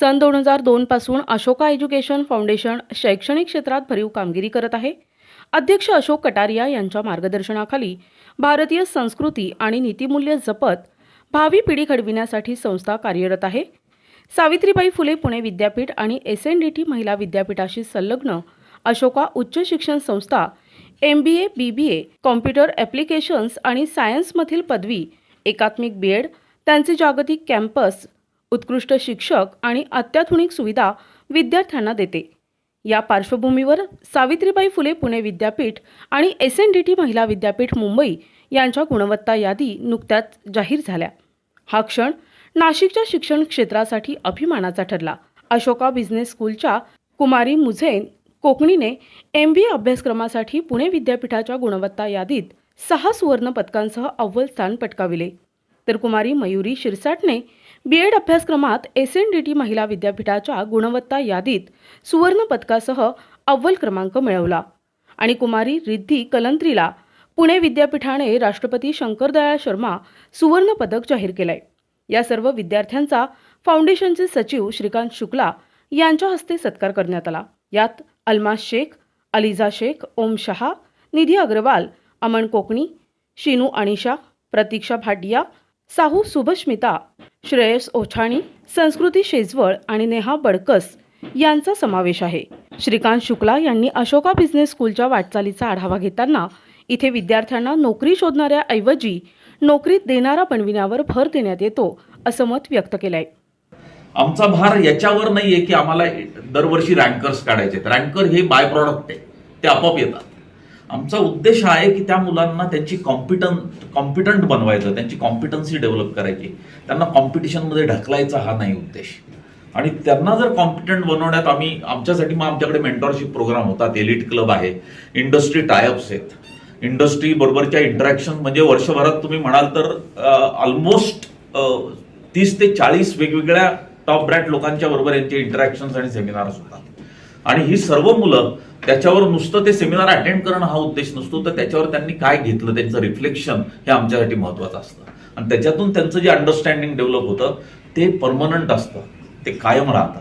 सन दोन हजार दोनपासून Ashoka education foundation शैक्षणिक क्षेत्रात भरीव कामगिरी करत आहे. अध्यक्ष अशोक कटारिया यांच्या मार्गदर्शनाखाली भारतीय संस्कृती आणि नीतिमूल्य जपत भावी पिढी घडविण्यासाठी संस्था कार्यरत आहे. सावित्रीबाई फुले पुणे विद्यापीठ आणि एस एन डी टी महिला विद्यापीठाशी संलग्न अशोका उच्च शिक्षण संस्था M B A B B A computer applications आणि सायन्समधील पदवी एकात्मिक बी एड त्यांचे जागतिक कॅम्पस उत्कृष्ट शिक्षक आणि अत्याधुनिक सुविधा विद्यार्थ्यांना देते. या पार्श्वभूमीवर सावित्रीबाई फुले पुणे विद्यापीठ आणि एस एन डी टी महिला विद्यापीठ मुंबई यांच्या गुणवत्ता यादी नुकत्याच जाहीर झाल्या. हा क्षण नाशिकच्या शिक्षण क्षेत्रासाठी अभिमानाचा ठरला. अशोका बिझनेस स्कूलच्या कुमारी मुझेन कोकणीने एम बी ए अभ्यासक्रमासाठी पुणे विद्यापीठाच्या गुणवत्ता यादीत सहा सुवर्ण पदकांसह अव्वल स्थान पटकाविले. तर कुमारी मयुरी शिरसाटने बी एड अभ्यासक्रमात एस एन डी टी महिला विद्यापीठाच्या गुणवत्ता यादीत सुवर्ण पदकासह अव्वल क्रमांक मिळवला. आणि कुमारी रिद्धी कलंत्रीला पुणे विद्यापीठाने राष्ट्रपती शंकरदयाळ शर्मा सुवर्ण पदक जाहीर केलंय. या सर्व विद्यार्थ्यांचा फाउंडेशनचे सचिव श्रीकांत शुक्ला यांच्या हस्ते सत्कार करण्यात आला. यात अल्मास शेख अलिझा शेख ओम शहा निधी अग्रवाल अमन कोकणी शिनू अनिशा प्रतीक्षा भाटिया साहू सुभस्मिता श्रेयस ओछाणी संस्कृती शेजवळ आणि नेहा बडकस यांचा समावेश आहे. श्रीकांत शुक्ला यांनी अशोका बिझनेस स्कूलच्या वाटचालीचा आढावा घेताना इथे विद्यार्थ्यांना नोकरी शोधणाऱ्या ऐवजी नोकरीत देणारा बनविण्यावर भर देण्यात येतो असं मत व्यक्त केलंय. आमचा भार याच्यावर नाहीये की आम्हाला दरवर्षी रँकर्स काढायचे रँकर हे बाय प्रॉडक्ट आहे. ते आपोआप येतात. आमचा उद्देश हा आहे की त्या मुलांना त्यांची कॉम्पिटंट कॉम्पिटंट बनवायचं त्यांची कॉम्पिटन्सी डेव्हलप करायची. त्यांना कॉम्पिटिशनमध्ये ढकलायचा हा नाही उद्देश. आणि त्यांना जर कॉम्पिटंट बनवण्यात आम्ही आमच्यासाठी मग आमच्याकडे मेंटॉरशिप प्रोग्राम होतात एलिट क्लब आहे इंडस्ट्री टायअप्स आहेत. इंडस्ट्री बरोबरच्या इंटरॅक्शन म्हणजे वर्षभरात तुम्ही म्हणाल तर ऑलमोस्ट तीस ते चाळीस वेगवेगळ्या टॉप ब्रँड लोकांच्या बरोबर यांचे इंटरॅक्शन्स आणि सेमिनार्स होतात. आणि ही सर्व मुलं त्याच्यावर नुसतं ते सेमिनार अटेंड करणं हा उद्देश नसतो तर त्याच्यावर त्यांनी काय घेतलं त्यांचं रिफ्लेक्शन हे आमच्यासाठी महत्वाचं असतं. आणि त्याच्यातून त्यांचं जे अंडरस्टँडिंग डेव्हलप होतं ते परमनंट असतं ते कायम राहतं.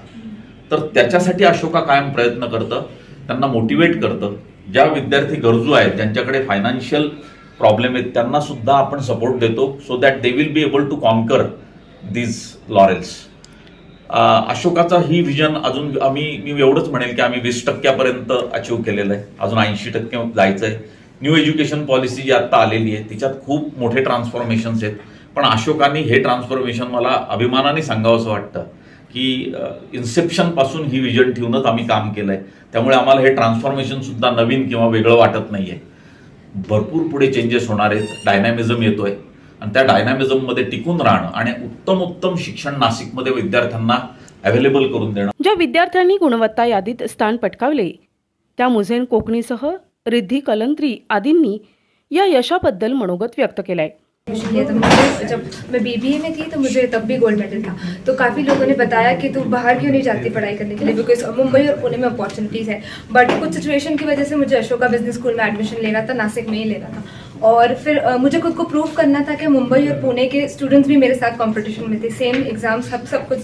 तर त्याच्यासाठी अशोका कायम प्रयत्न करतं त्यांना मोटिवेट करतं. ज्या विद्यार्थी गरजू आहेत ज्यांच्याकडे फायनान्शियल प्रॉब्लेम आहेत त्यांना सुद्धा आपण सपोर्ट देतो so that they will be able to conquer these laurels अशोकाचा ही विजन अजून आम्ही मी एवढंच म्हणेल की आम्ही वीस टक्क्यापर्यंत अचीव केलेलं आहे. अजून ऐंशी टक्के जायचं आहे. न्यू एज्युकेशन पॉलिसी जी आत्ता आलेली आहे तिच्यात खूप मोठे ट्रान्सफॉर्मेशन्स आहेत. पण अशोकाने हे ट्रान्सफॉर्मेशन मला अभिमानाने सांगावं असं वाटतं की इन्सेप्शनपासून ही विजन ठेवूनच आम्ही काम केलंय. त्यामुळे आम्हाला हे ट्रान्सफॉर्मेशन सुद्धा नवीन किंवा वेगळं वाटत नाहीये. भरपूर पुढे चेंजेस होणार आहेत. डायनॅमिझम येतोय. आणि त्या डायनॅमिझममध्ये टिकून राहणं आणि उत्तम उत्तम शिक्षण नाशिकमध्ये विद्यार्थ्यांना अवेलेबल करून देणं. ज्या विद्यार्थ्यांनी गुणवत्ता यादीत स्थान पटकावले त्या मुझेन कोकणीसह रिद्धी कलंत्री आदींनी या यशाबद्दल मनोगत व्यक्त केलंय. तो मुझे जब मैं बीबीए में थी तो मुझे तब भी गोल्ड मेडल था। तो काफ़ी लोगों ने बताया कि तू बाहर क्यों नहीं जाती पढ़ाई करने के लिए? बिकॉज मुंबई और पुणे में अपॉर्चुनिटीज़ है। बट कुछ सिचुएशन की वजह से मुझे अशोका बिजनेस स्कूल में एडमिशन लेना था नासिक में ही लेना था। और फिर मुझे खुद को प्रूव करना था कि मुंबई और पुणे के स्टूडेंट्स भी मेरे साथ कॉम्पिटिशन में थे। सेम एग्ज़ाम सब सब कुछ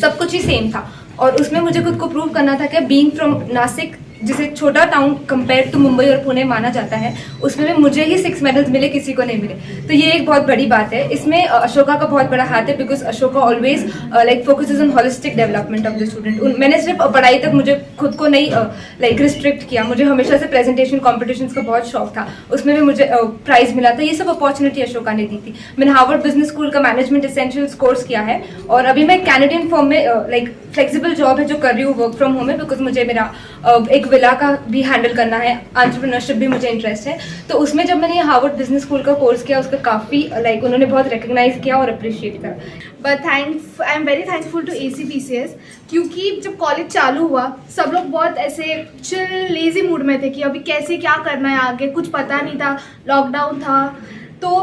सब कुछ ही सेम था। और उसमें मुझे खुद को प्रूव करना था कि बींग फ्रॉम नासिक जिसे छोटा टाउन कंपेयर टू मुंबई और पुणे माना जाता है, उसमें भी मुझे ही सिक्स मेडल्स मिले, किसी को नहीं मिले। तो ये एक बहुत बड़ी बात है। इसमें अशोका का बहुत बड़ा हाथ है because Ashoka always like focus on holistic development of the student मैंने सिर्फ़ पढ़ाई तक मुझे खुद को नहीं लाइक रिस्ट्रिक्ट किया। मुझे हमेशा से प्रेजेंटेशन कॉम्पिटिशन का बहुत शौक था। उसमें भी मुझे प्राइज मिला था। ये सब अपॉर्चुनिटी अशोका ने दी थी। मैंने हार्वर्ड बिज़नेस स्कूल का मैनेजमेंट एसेंशियल्स कोर्स किया है और अभी मैं कैनेडियन फॉर्म में लाइक फ्लेक्सिबल जॉब है जो कर रही हूँ वर्क फ्रॉम होम है बिकॉज़ मुझे मेरा एक विला का भी हैंडल करना है एंटरप्रेन्योरशिप भी मुझे इंटरेस्ट है। तो उसमें जब मैंने हार्वर्ड बिज़नेस स्कूल का कोर्स किया, उसका काफ़ी लाइक उन्होंने बहुत रिकग्नाइज किया और अप्रिशिएट करा but thank I am very thankful to A C क्योंकि जब कॉलेज चालू हुआ, सब लोग बहुत ऐसे चिल लेजी मूड में थे कि अभी कैसे क्या करना है आगे, कुछ पता नहीं था लॉकडाउन था। तो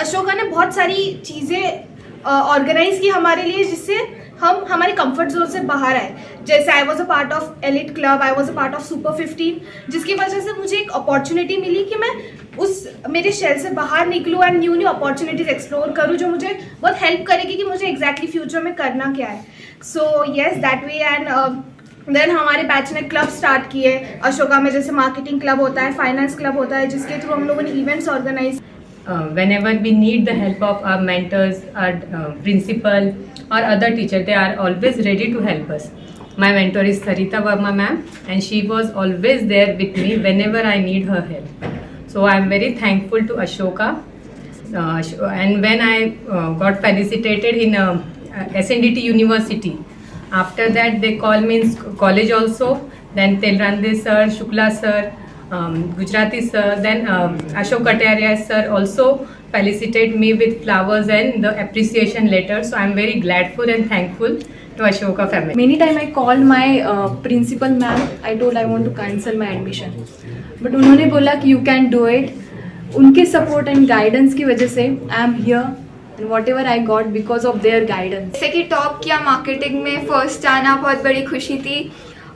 अशोका ने बहुत सारी चीज़ें ऑर्गेनाइज की हमारे लिए जिससे हम हमारे कंफर्ट जोन से बाहर आए। जैसे I was a part of elite club I was a part of super fifteen जिसकी वजह से मुझे एक अपॉर्चुनिटी मिली कि मैं उस, मेरे शेल से बाहर निकलूँ and new new opportunities explore करूँ जो मुझे बहुत हेल्प करेगी कि मुझे एग्जैक्टली फ्यूचर में करना क्या है। So yes that way and then हमारे बैच ने क्लब स्टार्ट किए। अशोका में जैसे मार्केटिंग क्लब होता है फाइनेंस क्लब होता है, जिसके थ्रू हम लोगों ने events organize uh, whenever we need the help of our mentors, our uh, principal, or other teacher, they are always ready to help us. My mentor is Sarita Verma ma'am, and she was always there with me whenever I need her help. So I am very thankful to Ashoka. Uh, and when I uh, got felicitated in uh, uh, SNDT University, after that they call me in college also. Then Telrande sir, Shukla sir, um, Gujarati sir, then um, Ashok Kataria sir also felicitate me with flowers and the appreciation letter. So I'm very gladful and thankful to Ashoka family. Many time I called my uh, principal ma'am. I told I want to cancel my admission. But उन्होंने बोला कि you can do it. उनके support and guidance की वजह से I am here and whatever I got because of their guidance. जैसे कि top किया marketing में फ़र्स्ट आना बहुत बड़ी खुशी थी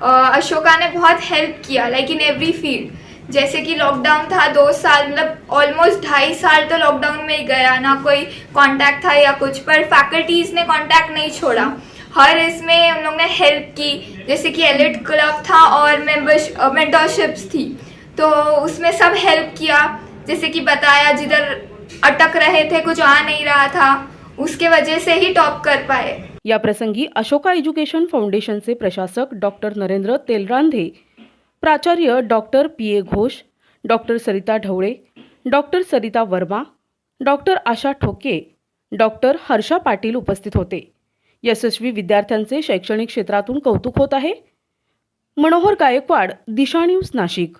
अ, अशोका ने बहुत हेल्प किया लाइक इन एवरी फ़ील्ड जैसे कि लॉकडाउन था दो साल मतलब ऑलमोस्ट ढाई साल तो लॉकडाउन में ही गया, ना कोई कांटेक्ट था या कुछ, पर फैकल्टीज ने कांटेक्ट नहीं छोड़ा। हर इसमें हम लोग ने हेल्प की, जैसे कि एलिट क्लब था और मेंबर्स मेंटरशिप्स थी। तो उसमें सब हेल्प किया, जैसे कि बताया, जिधर अटक रहे थे, कुछ आ नहीं रहा था, उसके वजह से ही टॉप कर पाए। या प्रसंगी अशोका एज्युकेशन फाउंडेशनचे प्रशासक डॉक्टर नरेंद्र तेलरांधे प्राचार्य doctor P A Ghosh doctor Sarita Dhawale doctor Sarita Verma doctor Asha Thoke doctor Harsha Patil उपस्थित होते. यशस्वी विद्यार्थ्यांचे शैक्षणिक क्षेत्रातून कौतुक होत आहे. मनोहर गायकवाड दिशा न्यूज नाशिक.